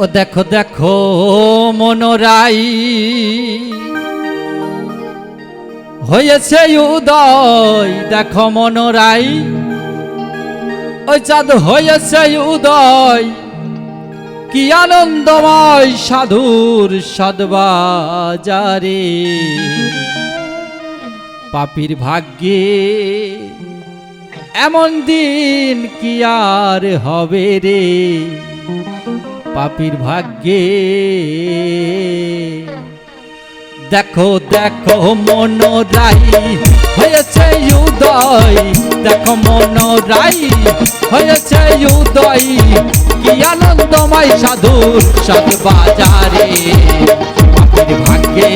ও দেখো দেখো, মনোরাই। হয়েছে উদয়, দেখো মনোরাই। ওই চাঁদ হয়েছে উদয়, কি আনন্দময় সাধুর সদবাজারে পাপির ভাগ্যে এমন দিন কি আর হবে রে? পাপির ভাগ্যে। দেখো দেখো মনোরাই হয়েছে উদয়। দেখো মনোরাই হয়েছে উদয়। কি আনন্দময় সাধুর সদ বাজারে। পাপির ভাগ্যে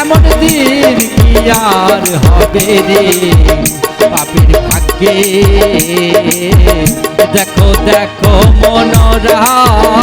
এমন দিন কি আর হবে রে? পাপির ভাগ্যে দেখো দেখো মনোরায়।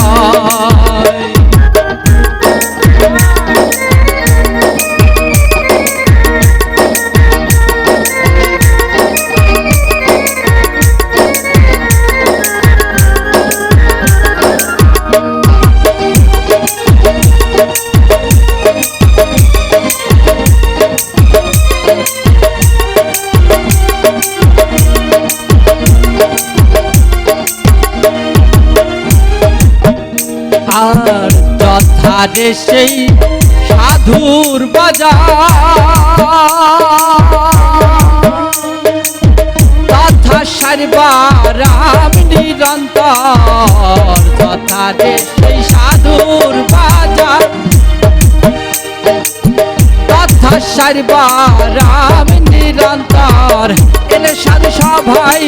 আর যথারে সেই সাধুর বাজার। তথা সর্বারাম নিরন্তর যথারে সেই সাধুর বাজার। তথা সর্বারাম নিরন্তর, এলে সাধু সভাই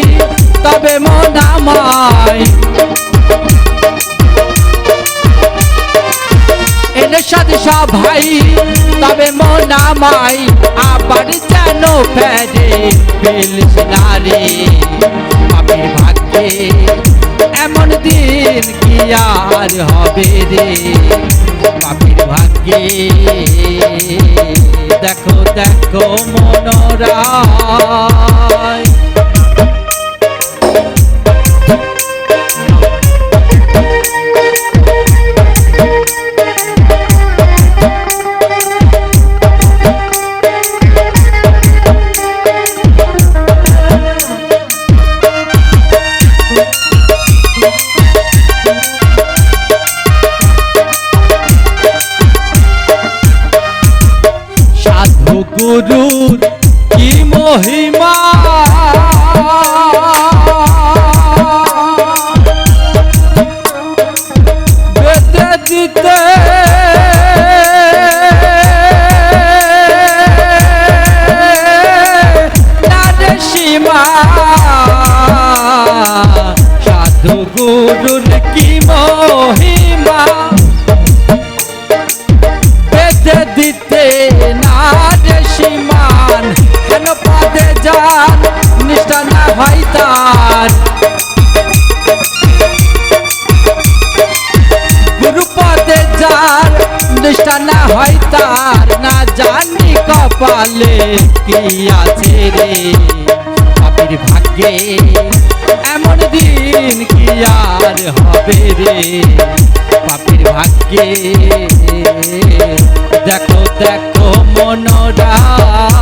তবে মনামায় এলে সাথে সবাই তবে মনামাই আবার যেন ফেরে ফেলিস নারে, পাপের ভাগ্যে এমন দিন কি আর হবে রে? পাপের ভাগ্যে দেখো দেখো মনোরায় মহিমা। বেতে দিতে। সাধু গুরুর কি মহিমা? বেঁধে দিতে না রে হয় তার, না জানি কপালে কি আছে রে। পাপির ভাগ্যে এমন দিন কি আর হবে রে। পাপির ভাগ্যে দেখো দেখো মনোরায়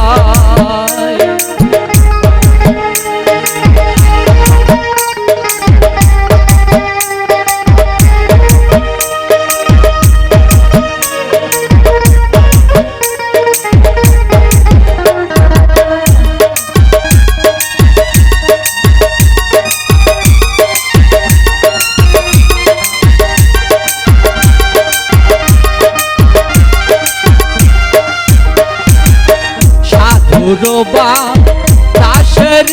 সাধুরবা দাসের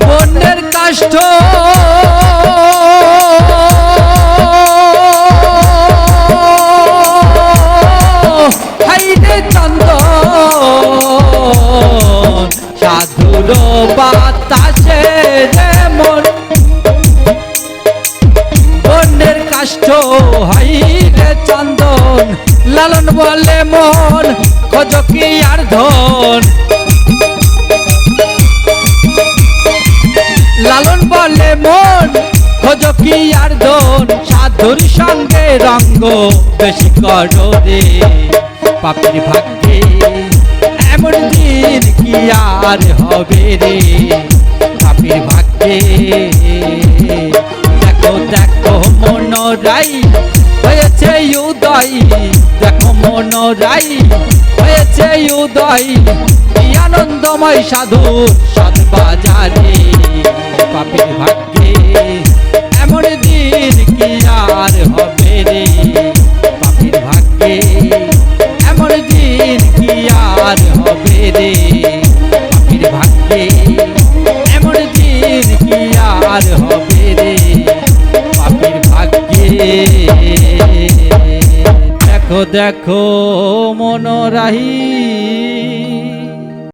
বন্যের কাষ্ঠ। সাধুর বাতাসের মন বন্যের কাষ্ঠ হাইরে চন্দন লালন বলে মন খজকি আর ধন? লালন বলে মন খোঁজো কি আর দোন সাধুর সঙ্গে রঙ্গ বেশি করো পাপির ভাগ্যে এমন দিন কি আর হবে রে? পাপির ভাগ্যে দেখো দেখো মনোরাই হয়েছে উদয়, দেখো মনোরাই হয়েছে উদয় আনন্দময় সাধুর সদবাজারে পাপির ভাগ্যে। এমন দিন কি আর হবে রে পাপির ভাগ্যে? এমন দিন কি আর হবে রে পাপির ভাগ্যে? এমন দিন কি আর হবে দেখো দেখো মনোরাহী